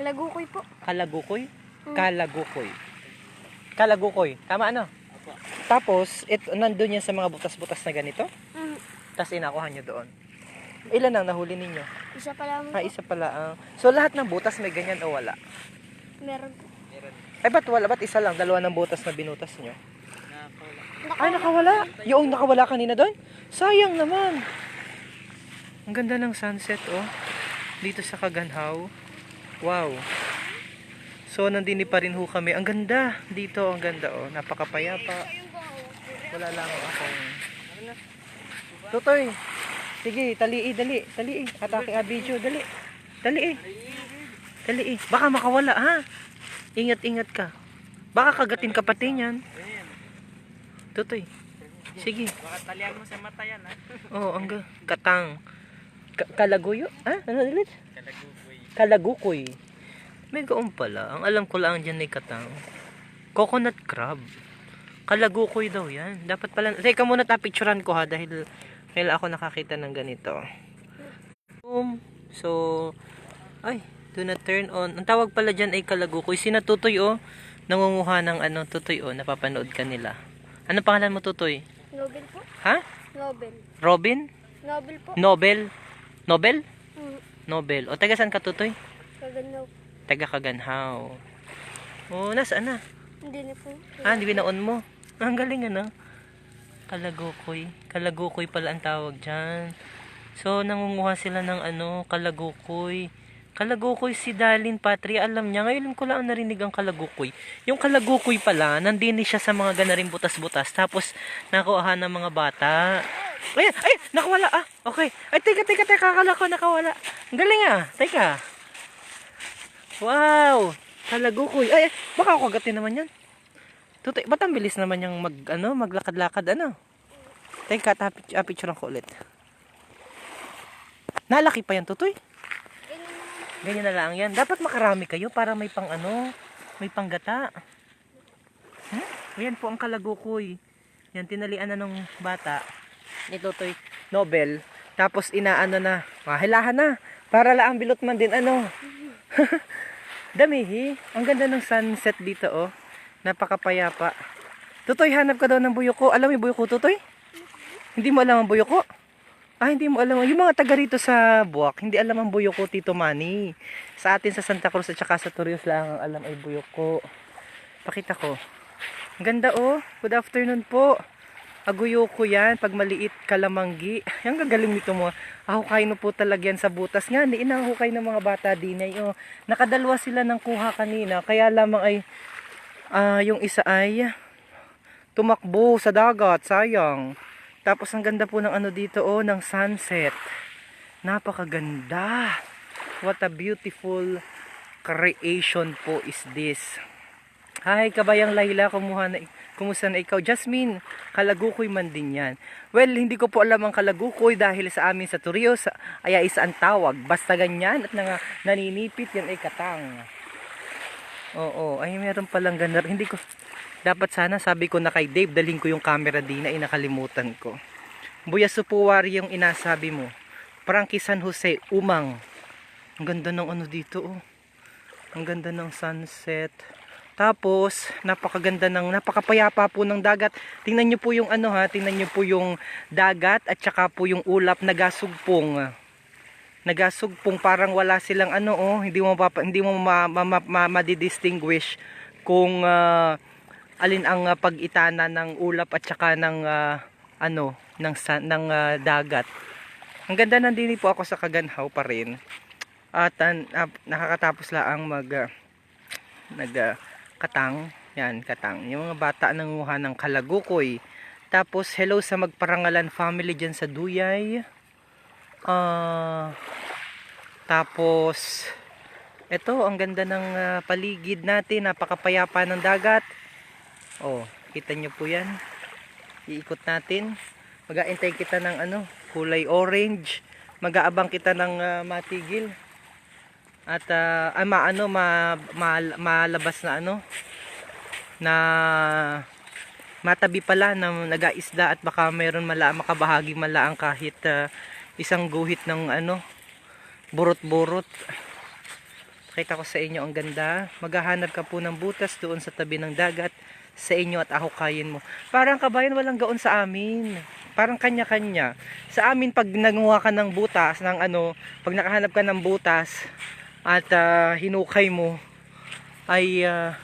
Kalagukoy po. Kalagukoy? Hmm. Kalagukoy. Kalagukoy. Tama ano? Tapos, ito, nandun yan sa mga butas-butas na ganito. Mm, Tapos inakuha nyo doon. Ilan ang nahuli ninyo? isa pa lang po. Ah, isa pala ang... So, lahat ng butas may ganyan o wala? Meron po. Ay, ba't wala? Ba't isa lang? Dalawa ng butas na binutas nyo? Naka, Ay, nakawala. Yung nakawala kanina doon? Sayang naman. Ang ganda ng sunset, oh. Dito sa Kaganhaw. Wow. So, nandini pa rin ho kami. Ang ganda. Dito, ang ganda, oh. Napakapayapa. Wala lang akong... Tutoy. Sige, tali, dali. Tali, atake a video, dali. Dali, dali. Baka makawala, ha? Ingat-ingat ka. Baka kagatin ka pati niyan. Tutoy. Sige. Baka talian mo sa mata yan, ha? Oo, ang katang. Ka- kalaguyo? Ah, ano ulit? Kalagugoy. Kalagukoy. May gaon pala. Ang alam ko lang dyan ay katang. Coconut crab. Kalagukoy daw yan. Dapat pala. Teka muna tapicturan ko ha dahil dahil ako nakakita ng ganito. Boom. So, ay, do not turn on. Ang tawag pala dyan ay kalagukoy. Sina Tutoy oh. Nangunguha ng ano, Tutoy oh. Napapanood ka nila. Ano pangalan mo Tutoy? Nobel po. Ha? Nobel. Robin? Nobel po. Nobel? Nobel? Nobel. O, taga saan ka, Tutoy? kaganaw. Taga Kaganhaw. O, nasaan na? Hindi na po. Ah, hindi binaon mo. Ang galing, ano? Kalagukoy. Kalagukoy pala ang tawag dyan. So, nangunguha sila ng ano, kalagukoy. Kalagukoy si Darlene Patria, alam niya. Ngayon ko lang narinig ang kalagukoy. Yung kalagukoy pala, nandini siya sa mga ganaring butas-butas. Tapos, nakuha ng mga bata. Ay, ay, nakawala ah. Okay. Ay, teka, teka, teka. Akala ko nakawala. Ang galing ah. Teka. Wow. Kalagukoy. Ay, ay, baka ako agatin naman yan. Tutoy, ba't ang bilis naman yung mag, ano, maglakad-lakad, ano? Teka, tapit, uh, picture ko ulit. Nalaki pa yan, Tutoy. Ganyan na lang yan. Dapat makarami kayo para may pang ano, may panggata. Hmm? Ayan po ang kalagukoy. Yan, tinalian na ng bata. Ni Tutoy. Nobel. Tapos inaano na, mahilahan na. Para lang bilot man din, ano. Damihi. Ang ganda ng sunset dito, oh. Napakapayapa. Tutoy, hanap ka daw ng buyoko. Alam mo buyoko, Tutoy? Hindi mo alam ang buyoko? Ah, hindi mo alam. Yung mga taga rito sa Buwak, hindi alam ang buyoko, Tito Manny. Sa atin sa Santa Cruz at saka sa Torres lang ang alam ay buyoko. Pakita ko. Ang ganda, oh. Good afternoon po. Aguyoko yan, pag maliit kalamanggi. Ang gagaling nito mo. Ahukay no po talaga yan sa butas. Nga, ni inahukay ng mga bata din ay, oh. Nakadalwa sila ng kuha kanina. Kaya lamang ay, ah, yung isa ay tumakbo sa dagat. Sayang. Tapos ang ganda po ng ano dito, oh, ng sunset. Napakaganda. What a beautiful creation po is this. Hi, kabayang Laila, kumuha na, kumusta na ikaw? Jasmine, kalagukoy man din yan. Well, hindi ko po alam ang kalagukoy dahil sa amin sa Turios ay isa ang tawag. Basta ganyan at nang, naninipit yan ay katang. Oo, ay meron palang ganar. Hindi ko, dapat sana sabi ko na kay Dave, dalhin ko yung camera din ay nakalimutan ko. Buya Supuwari yung inasabi mo. Frankie San Jose, Umang. Ang ganda ng ano dito oh. Ang ganda ng sunset. Tapos, napakaganda ng, napakapayapa po ng dagat. Tingnan nyo po yung ano ha, tingnan nyo po yung dagat at saka po yung ulap nagasugpong. Nagasugpong parang wala silang ano oh, hindi mo mapapa, hindi mo ma, ma, ma, ma, madidistinguish kung ah, alin ang ah, pag-itana ng ulap at saka ng ah, ano, ng ng ah, dagat. Ang ganda nandini po ako sa Kaganhaw pa rin. At ah, nakakatapos lang mag ah, nag ah, katang, yan katang. Yung mga bata nanguha ng kalagukoy. Tapos hello sa magparangalan family diyan sa Duyay. Ah tapos ito ang ganda ng ah, paligid natin, napakapayapa ng dagat. Oh, kita nyo po 'yan. Iikot natin. Mag-aantay kita ng ano, kulay orange. Mag-aabang kita ng ah, matigil. At ah, ay maano ma, ma- malabas na ano na matabi pala na nagaisda at baka mayroon mala makabahagi malaang kahit ah, isang guhit ng ano burot-burot Kita ko sa inyo ang ganda. Maghahanap ka po ng butas doon sa tabi ng dagat sa inyo at ahukayin mo. Parang kabayan walang gaon sa amin. Parang kanya-kanya. Sa amin pag nanguha ka ng butas, ng ano, pag nakahanap ka ng butas at ah, hinukay mo ay ah,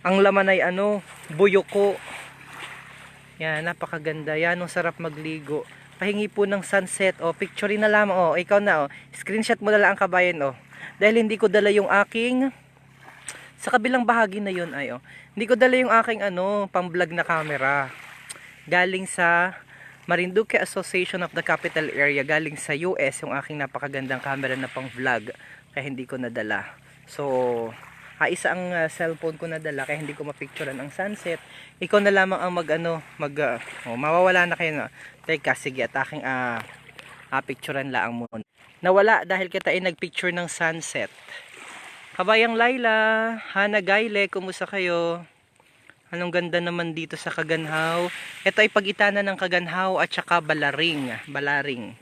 ang laman ay ano, buyoko. Yan, napakaganda. Yan, ang sarap magligo. Pahingi po ng sunset. O, picture na lamang. O, ikaw na. O. Screenshot mo na lang ang kabayan. O. Dahil hindi ko dala yung aking sa kabilang bahagi na yun ay oh. Hindi ko dala yung aking ano, pang-vlog na camera. Galing sa Marinduque Association of the Capital Area, galing sa US yung aking napakagandang camera na pang-vlog kaya hindi ko nadala. So, ah, isa ang ah, cellphone ko nadala kaya hindi ko mapicturean ang sunset. Ikaw na lamang ang mag ano, mag ah, oh, mawawala na kayo na. Teka, sige at aking ah, ah picturean lang muna. Nawala dahil kita ay nagpicture ng sunset. Kabayang Laila, Hana Gayle, kumusta kayo? Anong ganda naman dito sa Kaganhaw. Ito ay pagitanan ng Kaganhaw at saka Balaring. Balaring.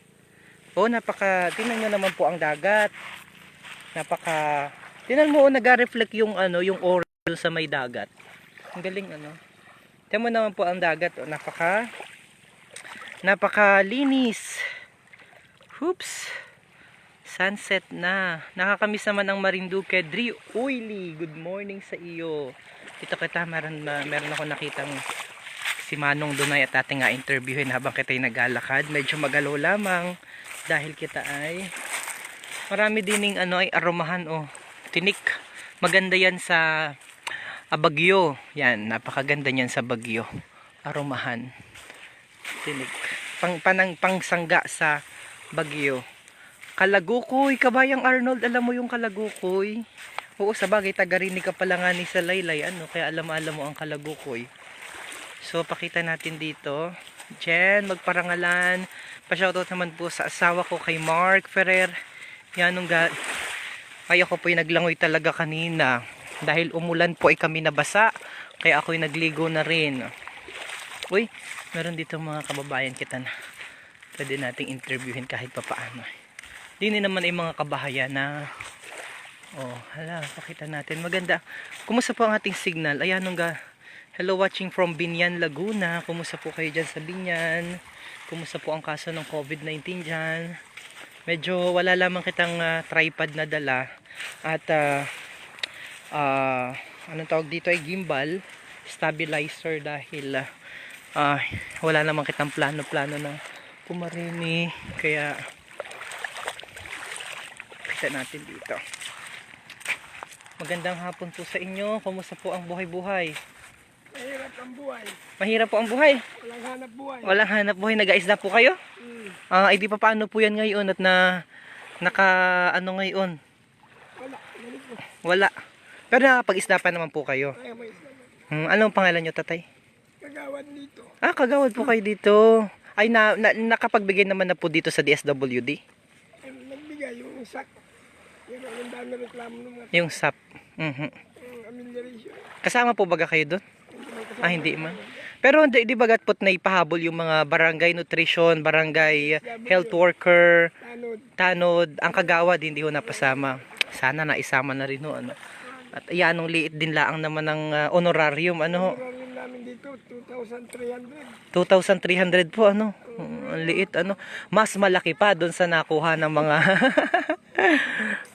Oh, napaka, tinan nyo naman po ang dagat. Napaka, tinan mo, oh, nag-reflect yung ano, yung orange sa may dagat. Ang galing ano. Tinan mo naman po ang dagat. Oh, napaka, napaka linis. Oops. Sunset na. Nakakamiss naman ang Marinduque. Dri Oily, good morning sa iyo. Dito kita, meron, meron ako nakitang si Manong Dunay at ating nga interviewin habang kita'y naglalakad. Medyo magalaw lamang dahil kita ay marami dining ano ay aromahan oh. Tinik. Maganda yan sa ah, Bagyo. Yan, napakaganda niyan sa Bagyo. Aromahan. Tinik. Pang, panang, pangsangga sa Bagyo. Kalagukoy, kabayang Arnold, alam mo yung Kalagukoy? Oo, sa bagay, tagarinig ka pala nga ni sa Laylay, ano, kaya alam-alam mo ang Kalagukoy. So, pakita natin dito. Jen, magparangalan. Pa-shoutout naman po sa asawa ko kay Mark Ferrer. Yan, nung ga... Ay, ako po'y naglangoy talaga kanina. Dahil umulan po ay kami nabasa. Kaya ako'y nagligo na rin. Uy, meron dito mga kababayan kita na pwede nating interviewin kahit papaano. Dini naman ay mga kabahayan na Oh, hala, pakita natin. Maganda. Kumusta po ang ating signal? Ayan nung ga. Hello watching from Binyan, Laguna. Kumusta po kayo dyan sa Binyan? Kumusta po ang kaso ng COVID-19 dyan? Medyo wala lamang kitang ah, tripod na dala. At ah ah, anong tawag dito ay gimbal, stabilizer dahil ah, ah, wala namang kitang plano-plano na pumarini. Kaya kita natin dito. Magandang hapon po sa inyo. Kumusta po ang buhay-buhay? Mahirap ang buhay. Mahirap po ang buhay. Walang hanap buhay. Walang hanap buhay. Nag-aisda po kayo? Ah, ay di pa paano po yan ngayon at na naka ano ngayon? Wala. Wala. Pero nakapag-isda pa naman po kayo. May isla. Hmm, anong pangalan nyo, tatay? Kagawad dito. Ah, kagawad po kayo dito. Ay, na, na, nakapagbigay naman na po dito sa DSWD. Ay, nagbigay yung sak. Yung ang dami reklamo ng mga Yung SAP. Mhm. amelioration. Kasama po baga kayo doon? Ah, hindi man. Pero di, di bagat po na ipahabol yung mga barangay nutrition, barangay health worker, Tanod. ang kagawad hindi ho napasama. Sana na isama na rin ho ano. At yan anong liit din laang naman ng ah, honorarium ano ho. Maraming namin dito, 2,300. 2,300 po ano. Mm, Ang liit ano. Mas malaki pa doon sa nakuha ng mga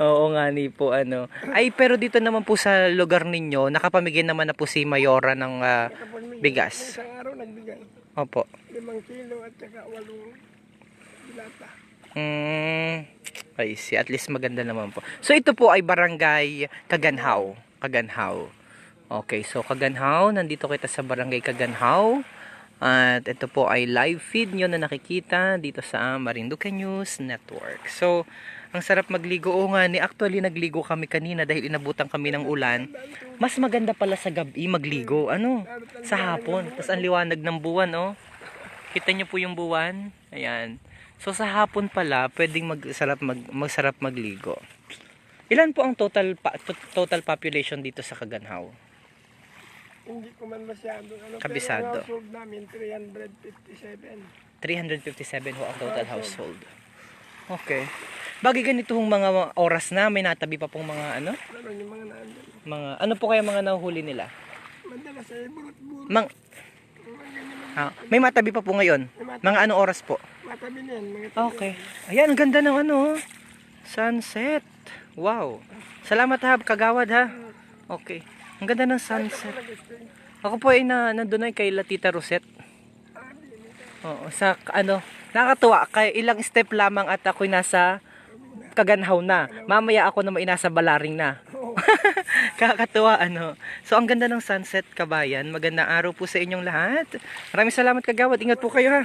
Oo nga ni po ano. Ay pero dito naman po sa lugar ninyo nakapamigay naman na po si Mayora ng ah, Bigas. Isang araw nagbigay. Opo. 5 kilo at saka 8 dilata. Mm, I see. At least maganda naman po. So ito po ay barangay Kaganhaw. Kaganhaw. Okay, so Kaganhaw, nandito kita sa barangay Kaganhaw. At ito po ay live feed nyo na nakikita dito sa Marinduque News Network. So, ang sarap magligo. Oo nga ni, actually nagligo kami kanina dahil inabutan kami ng ulan. Mas maganda pala sa gabi magligo. Ano? Sa hapon. Tapos ang liwanag ng buwan, oh. Kita nyo po yung buwan. Ayan. So sa hapon pala, pwedeng magsarap mag magsarap magligo. Ilan po ang total pa, to- total population dito sa Kaganhaw? Hindi ko man masyado. Ano, Kabisado. Pero household namin, 357. 357 ho ang total household. Okay. Bagay ganitong mga oras na, may natabi pa pong mga ano? Pero yung mga naandun. Mga, ano po kaya mga nahuhuli nila? Madalas ay burot-burot. Mang, ah, may matabi pa po ngayon? Mga anong oras po? matabi na yan. Mga Okay. Ayan, ang ganda ng ano, sunset. Wow. Salamat ha, kagawad ha. Okay. Ang ganda ng sunset. Ako po ay na, nandun ay kay Latita Rosette. Oo, sa ano, nakakatuwa, kay ilang step lamang at ako'y nasa kaganhaw na. Mamaya ako naman inasa balaring na. Kakatuwa ano. So ang ganda ng sunset kabayan. Magandang araw po sa inyong lahat. Maraming salamat kagawad. Ingat po kayo ha.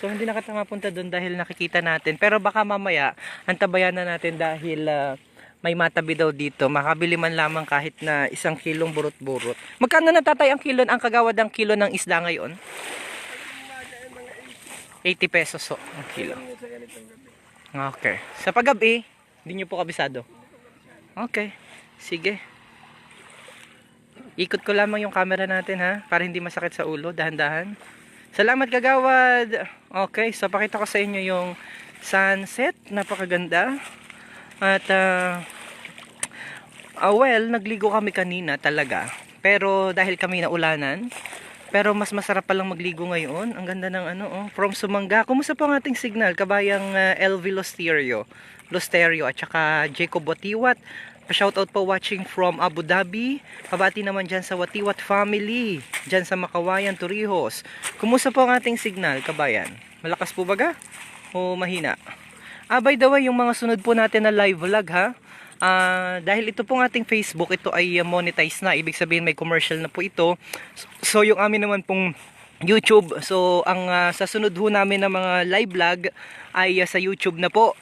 So hindi na kita mapunta doon dahil nakikita natin. Pero baka mamaya antabayan na natin dahil ah, may matabi daw dito. Makabili man lamang kahit na isang kilong burot-burot. Magkano na tatay ang kilo, ang kagawad ang kilo ng isda ngayon? 80 pesos so, ang kilo. Okay. Sa paggabi, hindi nyo po kabisado. Okay. Sige. Ikot ko lamang yung camera natin ha, para hindi masakit sa ulo, dahan-dahan. Salamat kagawad. Okay, so pakita ko sa inyo yung sunset, napakaganda. At ah ah, well, nagligo kami kanina talaga. Pero dahil kami naulanan, pero mas masarap palang magligo ngayon. Ang ganda ng ano, oh, from Sumanga. Kumusta po ang ating signal? Kabayang uh, LV Losterio, Losterio at saka Jacob Watiwat. Pa-shoutout po watching from Abu Dhabi. Pabati naman dyan sa Watiwat family. Dyan sa Makawayan, Torrijos. Kumusta po ang ating signal, kabayan? Malakas po baga? O mahina? Ah, by the way, yung mga sunod po natin na live vlog ha. Ah, dahil ito pong ating Facebook, ito ay uh, monetize na. Ibig sabihin may commercial na po ito. So yung amin naman pong YouTube. So ang ah, sa sunod ho namin ng mga live vlog ay ah, sa YouTube na po.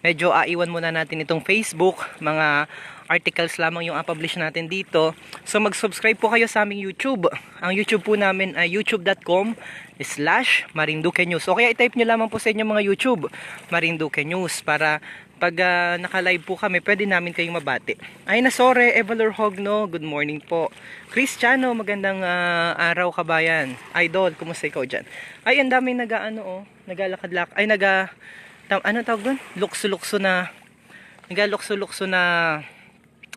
Medyo aiwan muna natin itong Facebook. Mga articles lamang yung publish natin dito. So mag-subscribe po kayo sa aming YouTube. Ang YouTube po namin ay youtube.com slash Marinduque News. O kaya i-type nyo lamang po sa inyo mga YouTube Marinduque News para pag ah, naka-live po kami, pwede namin kayong mabati. Ay na sore, Evalor Hogno, good morning po. Cristiano, magandang ah, araw kabayan. Idol, kumusta ikaw dyan? Ay, ang daming nag-ano oh, nagalakad-lak, ay naga, tam, ano tawag doon? Lukso-lukso na, nagalukso-lukso na,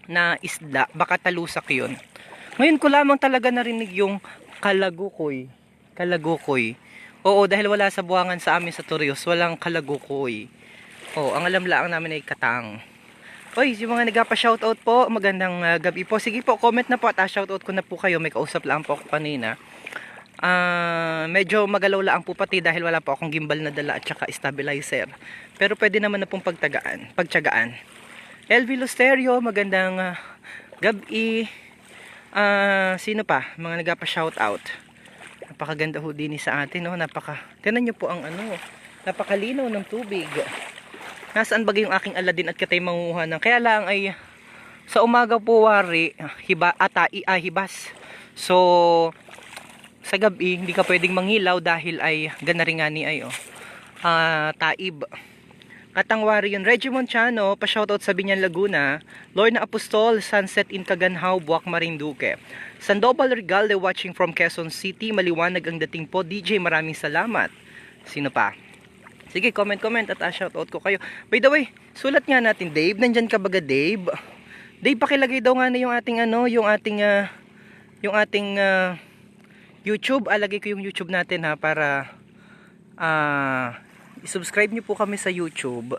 na isda, baka talusak yun. Ngayon ko lamang talaga narinig yung kalagukoy. Kalagukoy. Oo, dahil wala sa buwangan sa amin sa Torreos, walang kalagukoy. Oh, ang alam lang namin ay katang. Oy, yung mga nagpa-shoutout po, magandang uh, gabi po. Sige po, comment na po at uh, shoutout ko na po kayo. May kausap lang po ako kanina. Ah, medyo magalaw lang po pati dahil wala po akong gimbal na dala at saka stabilizer. Pero pwede naman na pong pagtagaan, pagtiyagaan. LV Lusterio, magandang uh, gabi. Ah, sino pa? Mga nagpa-shoutout. Napakaganda ho din sa atin, no? Napaka. Tingnan niyo po ang ano, napakalinaw ng tubig. Nasaan ba yung aking Aladdin at katay manguha ng kaya lang ay sa umaga po wari hiba atai ah, hibas. So sa gabi hindi ka pwedeng mangilaw dahil ay gana rin nga ni ay oh. Ah, taib. Katangwari yun. Reggie Monciano, pa-shoutout sa Binyan Laguna. Lorna Apostol, Sunset in Caganhaw, Buwak Marinduque. Sandoval Regalde watching from Quezon City. Maliwanag ang dating po. DJ, maraming salamat. Sino pa? Sige, comment-comment at uh, shoutout ko kayo. By the way, sulat nga natin, Dave. Nandyan ka baga, Dave? Dave, pakilagay daw nga na yung ating ano, yung ating, ah, yung ating ah, YouTube. Alagay ko yung YouTube natin ha, para ah, i-subscribe nyo po kami sa YouTube.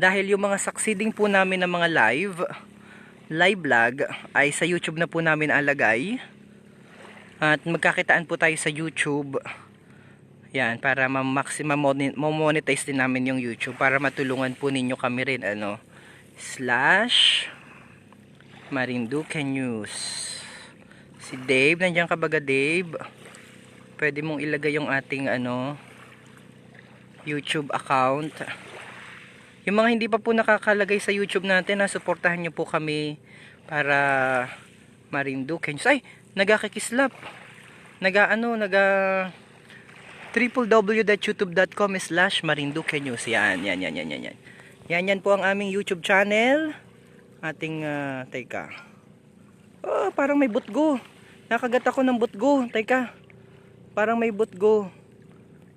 Dahil yung mga succeeding po namin ng mga live, live vlog, ay sa YouTube na po namin alagay. At magkakitaan po tayo sa YouTube. Yan, para ma-maximum monetize din namin yung YouTube para matulungan po ninyo kami rin ano slash Marinduque News. Si Dave, nandiyan ka baga Dave? Pwede mong ilagay yung ating ano YouTube account. Yung mga hindi pa po nakakalagay sa YouTube natin, na suportahan nyo po kami para Marinduque News. Ay, nagakikislap. Naga ano, naga www.youtube.com slash marinduque news yan, yan, yan, yan, yan, yan yan, po ang aming youtube channel ating, uh, teka oh, parang may butgo nakagat ako ng butgo, teka parang may butgo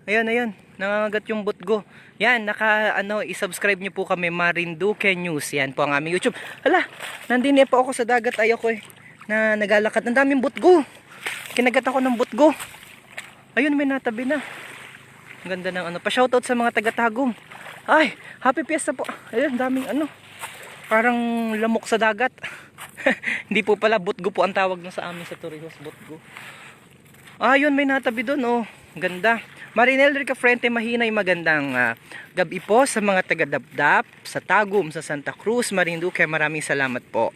ayan, ayan nangangagat yung butgo. Yan, naka, ano, i-subscribe nyo po kami, Marinduque News. Yan po ang aming YouTube. Hala, nandun eh po ako sa dagat. Ayoko eh, na nagalakad. Ang daming butgo. Kinagat ako ng butgo. Ayun, may natabi na. Ang ganda ng ano. Pa-shoutout sa mga taga-tagum. Ay, happy fiesta po. Ayun, daming ano. Parang lamok sa dagat. Hindi po pala, butgo po ang tawag na sa amin sa Torrijos, butgo. Ah, yun, may natabi doon, oh. Ganda. Marinel Rica Frente, mahinay magandang ah, gabi po sa mga taga-Dabdap, sa Tagum, sa Santa Cruz, Marinduque. Maraming salamat po.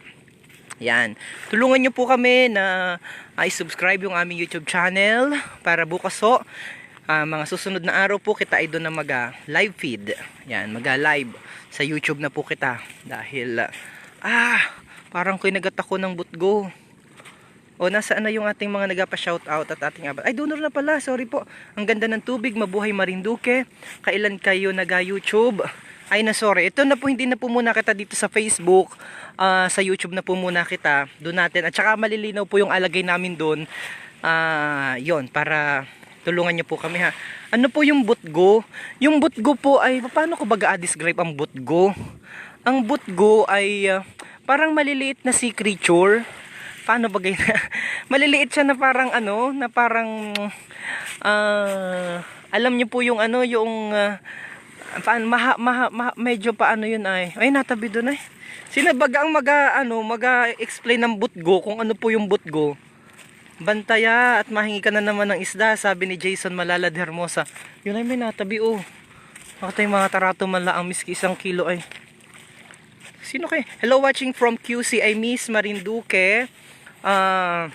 Yan. Tulungan nyo po kami na i-subscribe yung aming YouTube channel para bukas po, ah, mga susunod na araw po kita ay doon na mag-live feed. Yan, mag-live sa YouTube na po kita. Dahil, ah, ah, parang kinagat ako ng butgo. O nasaan na yung ating mga nagapa-shoutout at ating abat? Ay, donor na pala. Sorry po. Ang ganda ng tubig. Mabuhay Marinduque. Kailan kayo naga-YouTube? Ay na sorry. Ito na po hindi na po muna kita dito sa Facebook. Ah, sa YouTube na po muna kita. Doon natin. At saka malilinaw po yung alagay namin doon. Ah, yon para tulungan niyo po kami ha. Ano po yung butgo? Yung butgo po ay paano ko baga describe ang butgo? Ang butgo ay ah, parang maliliit na sea creature paano ba ganyan? Maliliit siya na parang ano, na parang ah, alam niyo po yung ano, yung uh, paano, maha, maha, maha, medyo paano yun ay. Ay, natabi doon ay. Sino baga ang maga, ano, maga-explain ng butgo kung ano po yung butgo? Bantaya at mahingi ka na naman ng isda, sabi ni Jason Malala de Hermosa. Yun ay may natabi oh. Yung mga tarato mala ang miski isang kilo ay. Sino kay? Hello watching from QC. I miss Marinduque. Uh,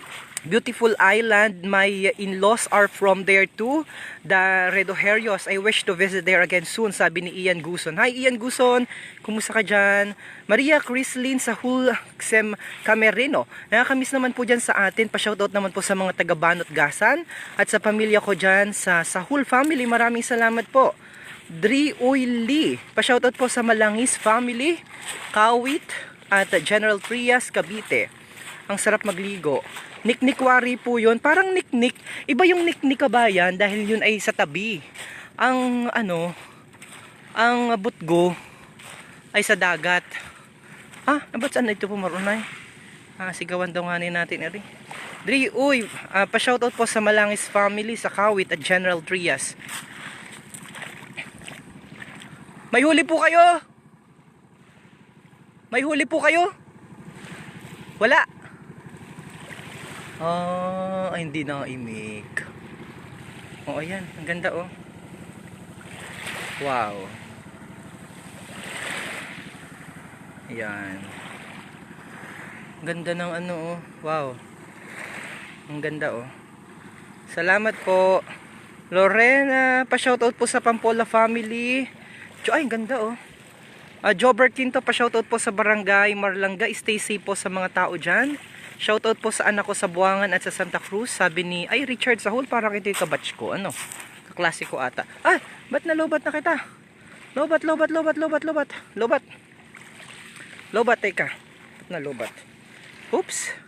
beautiful island. My in-laws are from there too. The Redoherios. I wish to visit there again soon. Sabi ni Ian Guson. Hi Ian Guson. Kumusta ka dyan? Maria Crislin sa Hul Xem Camerino. Nakakamiss naman po dyan sa atin. Pa-shoutout naman po sa mga taga-Banot Gasan. At sa pamilya ko dyan sa Sahul family. Maraming salamat po. Dri Uy Lee. Pa-shoutout po sa Malangis family, Kawit, at General Trias, Cavite. Ang sarap magligo. Niknikwari po yun. Parang niknik. Iba yung niknik kabayan dahil yun ay sa tabi. Ang ano, ang butgo ay sa dagat. Ah, ba't saan ito po marunay? Ah, sigawan daw nga natin. Eri. Dri, uy, ah, pa-shoutout po sa Malangis family, sa Kawit at General Trias. May huli po kayo? May huli po kayo? Wala. Ah, ay, hindi na imig. Oh, ayan. Ang ganda, oh. Wow. Ayan. Ganda ng ano, oh. Wow. Ang ganda, oh. Salamat po. Lorena, pa-shoutout po sa Pampola family. Ay, ganda oh. Uh, Jobert Quinto, pa-shoutout po sa Barangay Marlanga. Stay safe po sa mga tao dyan. Shoutout po sa anak ko sa Buangan at sa Santa Cruz. Sabi ni, ay Richard Sahul, parang ito yung kabatch ko. Ano? Kaklase ko ata. Ay, ba't nalobat na kita? Lobat, lobat, lobat, lobat, lobat. Lobat. Lobat, teka. Ba't nalobat? Oops.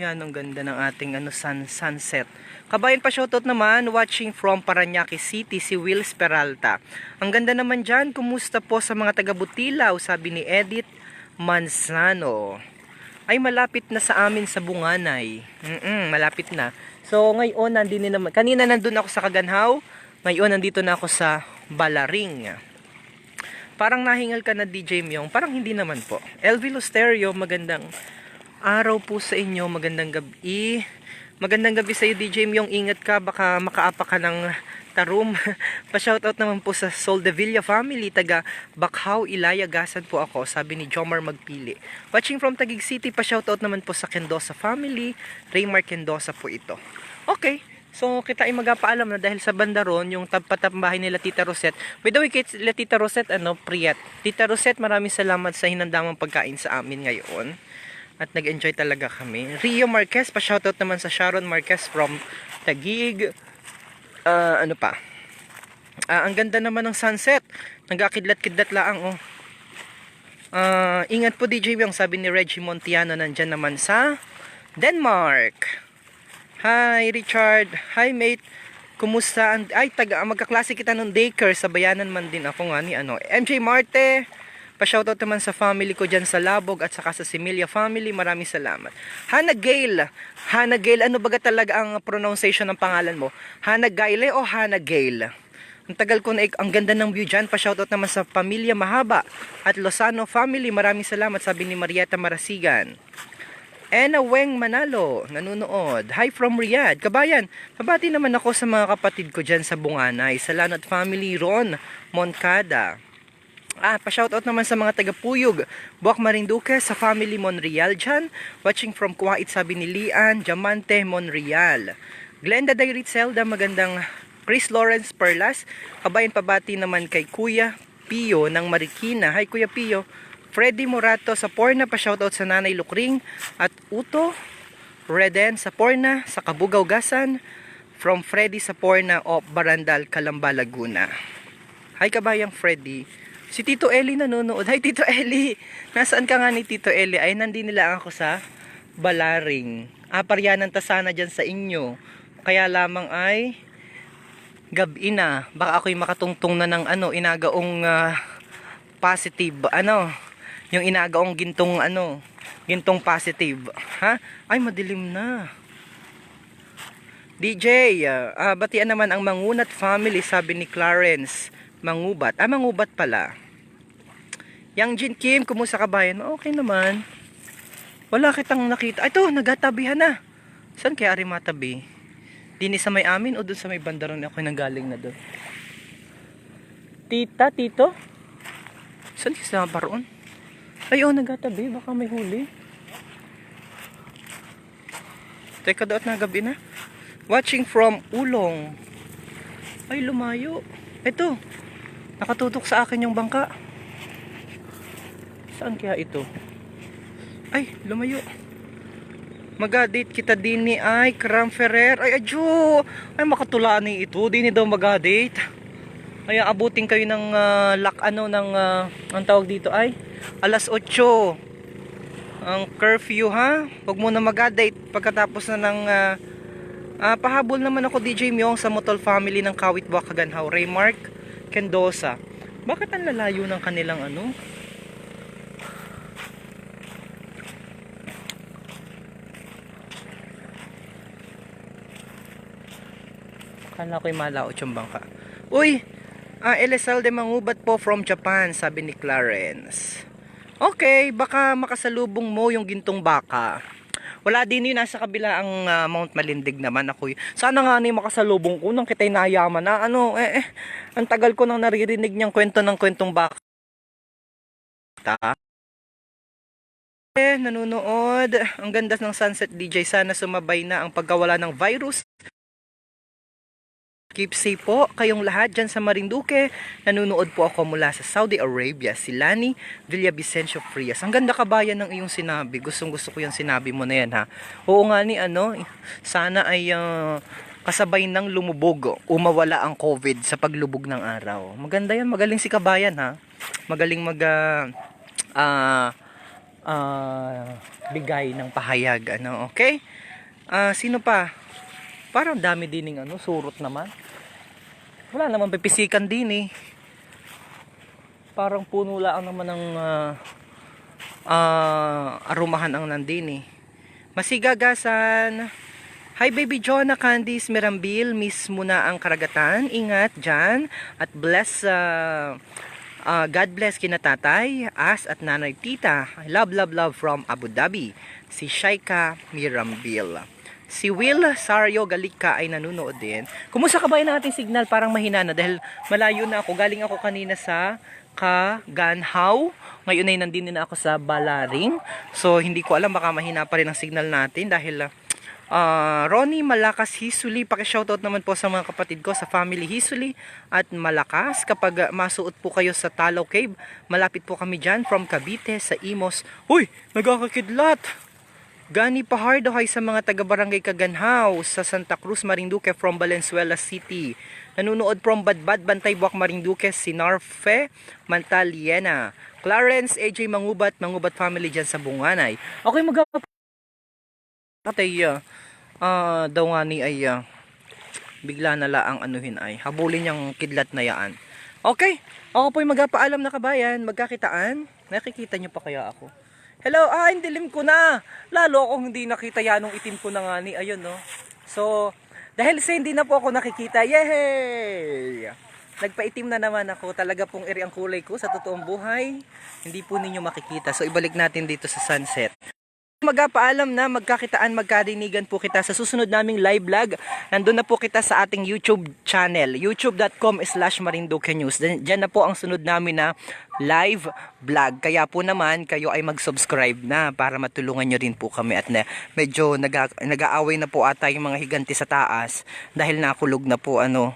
Yan, ang ganda ng ating ano, sun, sunset. Kabayan pa shoutout naman, watching from Paranaque City, si Wills Peralta. Ang ganda naman dyan, kumusta po sa mga taga Butilaw, sabi ni Edith Manzano. Ay malapit na sa amin sa Bunganay. Mm malapit na. So ngayon, nandini naman. Kanina nandun ako sa Kaganhaw, ngayon nandito na ako sa Balaring. Parang nahingal ka na DJ Myong, parang hindi naman po. Elvilo Stereo, magandang araw po sa inyo, magandang gabi. Magandang gabi sa iyo DJ Myong, ingat ka, baka makaapa ka ng tarum. Pa-shoutout naman po sa Soldevilla family, taga Bakhaw, Ilaya, Gasan po ako, sabi ni Jomar Magpili. Watching from Taguig City, pa-shoutout naman po sa Kendosa family, Raymar Kendosa po ito. Okay, So, kita ay magpaalam na dahil sa bandaron, yung tapat-bahay nila Tita Rosette. By the way, kay Tita Rosette, ano, Priat. Tita Rosette, maraming salamat sa hinandamang pagkain sa amin ngayon. At nag-enjoy talaga kami. Rio Marquez, pa-shoutout naman sa Sharon Marquez from Taguig. Ah, ano pa? Ah, ang ganda naman ng sunset. Nagkakidlat-kidlat laang, oh. Ah, ingat po DJ yung sabi ni Reggie Montiano nandyan naman sa Denmark. Hi Richard. Hi mate. Kumusta? Ay, taga, magkaklase kita nung daycare. Sa bayanan man din ako nga ni ano. MJ Marte, pa-shoutout naman sa family ko dyan sa Labog at saka sa Similia family. Maraming salamat. Hannah Gale. Hannah Gale, ano baga talaga ang pronunciation ng pangalan mo? Hannah Gale o Hannah Gale? Ang tagal ko na ang ganda ng view dyan. Pa-shoutout naman sa Pamilya Mahaba at Lozano family. Maraming salamat, sabi ni Marieta Marasigan. Ena Weng Manalo, nanonood. Hi from Riyadh. Kabayan, kabati naman ako sa mga kapatid ko dyan sa Bunganay. Sa Lanot family, Ron Moncada. Ah, pa-shoutout naman sa mga taga-Puyog. Buwak Marinduque sa family Monreal dyan. Watching from Kuwait, sabi ni Lian, Diamante Monreal. Glenda Dairit Zelda, magandang Chris Lawrence Perlas. Kabayan pabati naman kay Kuya Pio ng Marikina. Hi Kuya Pio. Freddy Morato sa Porna, pa-shoutout sa Nanay Lukring. At Uto Reden sa Porna, sa Kabugaw Gasan. From Freddy sa Porna o Barandal, Calamba, Laguna. Hi kabayang Freddy. Si Tito Eli nanonood. Hi Tito Eli. Nasaan ka nga ni Tito Eli? Ay nandini lang ako sa Balaring. Ah, ta sana dyan sa inyo. Kaya lamang ay gabi na. Baka ako'y makatungtong na ng ano, inagaong ah, positive. Ano? Yung inagaong gintong ano, gintong positive. Ha? Ay, madilim na. DJ, ah, ah, batian naman ang Mangunat family, sabi ni Clarence. Mangubat. Ah, Mangubat pala. Yang Jin Kim, kumusta ka bayan? Okay naman. Wala kitang nakita. Ito, nagatabihan na. Saan kaya ari matabi? Dini sa may amin o dun sa may bandaron ako nanggaling na doon? Tita, tito? Saan kasi paroon? Ay, oh, nagatabi. Baka may huli. Teka, daot na gabi na. Watching from Ulong. Ay, lumayo. Ito. Nakatutok sa akin yung bangka. Saan kaya ito? Ay, lumayo. Magadate kita din ni ay Cram Ferrer. Ay, adyo. Ay, makatulaan ni ito. Di ni daw magadate. Ay, abutin kayo ng ah, lock ano ng ah, ang tawag dito ay alas 8. Ang curfew ha. Huwag mo na magadate pagkatapos na ng ah, ah, pahabol naman ako DJ Myong sa Motol family ng Kawit Bakaganhaw. Raymark Kendosa. Bakit ang lalayo ng kanilang ano? Kala ko'y malaot yung bangka. Uy! Ah, LSL de mangubat po from Japan, sabi ni Clarence. Okay, baka makasalubong mo yung gintong baka. Wala din yun, nasa kabila ang ah, Mount Malindig naman ako. Sana nga ni makasalubong ko nang kita'y nayaman na. Ano, eh, eh, ang tagal ko nang naririnig niyang kwento ng kwentong baka. Ta? Eh, nanonood. Ang ganda ng sunset DJ. Sana sumabay na ang pagkawala ng virus Keep safe po kayong lahat dyan sa Marinduque. Nanunood po ako mula sa Saudi Arabia, si Lani Villavicencio Frias. Ang ganda kabayan ng iyong sinabi. Gustong gusto ko yung sinabi mo na yan ha. Oo nga ni ano, sana ay ah, kasabay ng lumubog o mawala ang COVID sa paglubog ng araw. Maganda yan, magaling si kabayan ha. Magaling mag ah, ah, bigay ng pahayag ano, okay? Ah, sino pa? Parang dami din ng ano, surot naman. Wala naman pipisikan din eh. Parang puno lang naman ng ah, ah, arumahan ang nandin eh. Masigagasan. Hi baby Jonah Candice Mirambil, miss mo na ang karagatan. Ingat dyan at bless ah, ah, God bless kina tatay, as at nanay tita. Love love love from Abu Dhabi. Si Shaika Mirambil. Si Will Sario Galika ay nanonood din. Kumusta ka ba yung ating signal? Parang mahina na dahil malayo na ako. Galing ako kanina sa Kaganhaw. Ngayon ay nandito na ako sa Balaring. So hindi ko alam baka mahina pa rin ang signal natin dahil ah, Ronnie Malakas Hisuli. Paki-shoutout naman po sa mga kapatid ko sa family Hisuli at Malakas. Kapag masuot po kayo sa Talaw Cave, malapit po kami dyan from Cavite sa Imos. Uy! Nagkakakidlat! Gani Pahardo hay sa mga taga-barangay Kaganhaw sa Santa Cruz, Marinduque from Valenzuela City. Nanunood from Badbad, Bantay, Buwak, Marinduque, Sinarfe, Mantaliena. Clarence, AJ Mangubat, Mangubat family dyan sa Bunganay. Okay, mag- Katay, ah, ah, daw nga ni ay, ah, bigla na laang anuhin ay habulin yung kidlat na yaan. Okay, ako po'y magpaalam na kabayan, magkakitaan. Nakikita niyo pa kaya ako? Hello, ah, ang dilim ko na. Lalo akong hindi nakita yanong itim ko na nga ni, ayun no. So, dahil sa hindi na po ako nakikita, yay! Nagpaitim na naman ako. Talaga pong iri ang kulay ko sa totoong buhay. Hindi po ninyo makikita. So, ibalik natin dito sa sunset. Magpaalam na, magkakitaan, magkadinigan po kita sa susunod naming live vlog. Nandun na po kita sa ating YouTube channel, youtube.com slash marinduque news. Diyan na po ang sunod namin na live vlog. Kaya po naman, kayo ay mag-subscribe na para matulungan nyo rin po kami. At na, medyo nag- nag-aaway na po ata yung mga higanti sa taas dahil nakulog na po ano,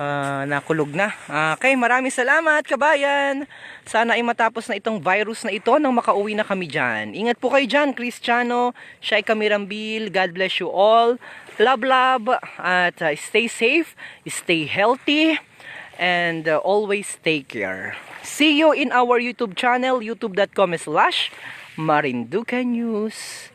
Ah, nakulog na. Ah, okay, maraming salamat kabayan. Sana ay matapos na itong virus na ito nang makauwi na kami dyan. Ingat po kayo dyan, Cristiano, Shai Kamirambil, God bless you all. Love, love, at ah, stay safe, stay healthy, and ah, always take care. See you in our YouTube channel, youtube.com slash Marinduque News.